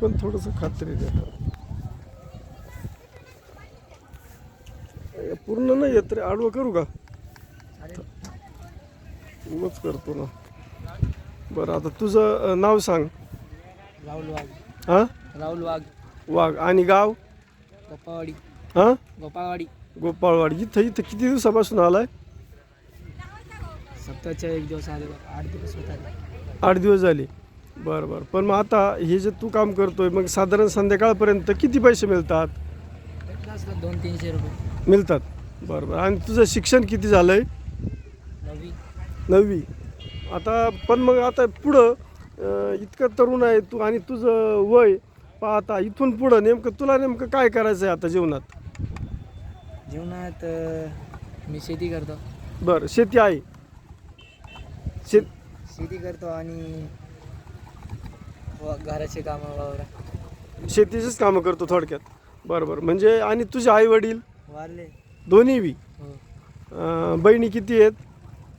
पण थोडंसं खात्री देतात. पूर्ण नाही येत रे. आडवं करू का? उगाच करतो ना. बरं आता तुझं नाव सांग. राहुल वाघ. हां? राहुल वाघ. वाघ. आणि गाव? गोपावाडी हां? गोपावाडी गोपाळवाडी. इथं इथं किती दिवसापासून आलाय? सप्ताहच्या एक दिवस आठ दिवस आठ दिवस झाले. बरं बरं. पण मग आता हे जे तू काम करतोय मग साधारण संध्याकाळपर्यंत किती पैसे मिळतात? भेटलं असलं दोन तीनशे रुपये. मिळतात. बरं बरं. आणि तुझं शिक्षण किती झालं आहे नवी नववी. आता पण मग आता पुढं अं, इतकं तरुण आहे तू आणि तुझं वय पाहता इथून पुढं नेमकं तुला नेमकं काय करायचं आहे आता जीवनात? जीवनात अं, मी शेती करतो. बरं शेती आहे. शेत शेती करतो आणि घराचे कामं वावरा. शेतीचीच कामं करतो थोडक्यात. बरं बरं. म्हणजे आणि तुझे आई वडील वारले. दोन्ही बी? हो. अं, बहिणी किती आहेत?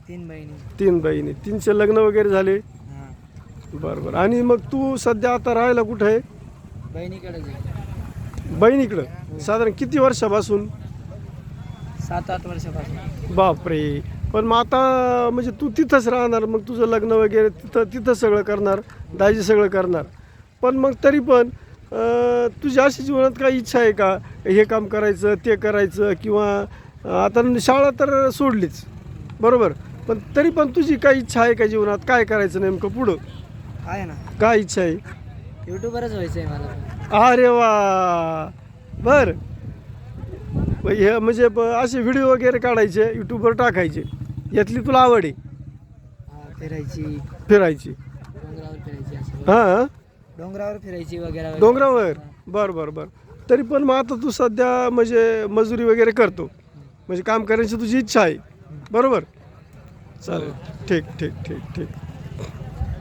तीन बहिणी. तीन बहिणी. तीनचे लग्न वगैरे झाले? हां. बरं बरं. आणि मग तू सध्या आता राहायला कुठं आहे? बहिणीकडेच आहे बहिणीकडं? साधारण किती वर्षापासून? सात आठ वर्षापासून. बापरे! पण मग आता म्हणजे तू तिथंच राहणार मग तुझं लग्न वगैरे तिथं तिथं सगळं करणार दाजी सगळं करणार. पण मग तरी पण तुझ्या अशी जीवनात काही इच्छा आहे का? हे काम करायचं ते करायचं किंवा आता शाळा तर सोडलीच बरोबर? पण तरी पण तुझी काही इच्छा आहे का जीवनात? काय करायचं नेमकं पुढं? आहे ना. काय इच्छा आहे? युट्यूबरच व्हायचं आहे मला. अरे वा! बर. हे म्हणजे ब- असे व्हिडिओ वगैरे काढायचे यूट्यूबवर टाकायचे. यातली तुला आवड आहे? हां फिरायची. फिरायची. डोंगरावर फिरायची असं हां डोंगरावर फिरायची वगैरे वगैरे. डोंगरावर? बर बर बर. तरी पण मग आता तू सध्या म्हणजे मजुरी वगैरे करतो. म्हणजे काम करण्याची तुझी इच्छा आहे. बरोबर? चालेल. ठीक ठीक ठीक ठीक.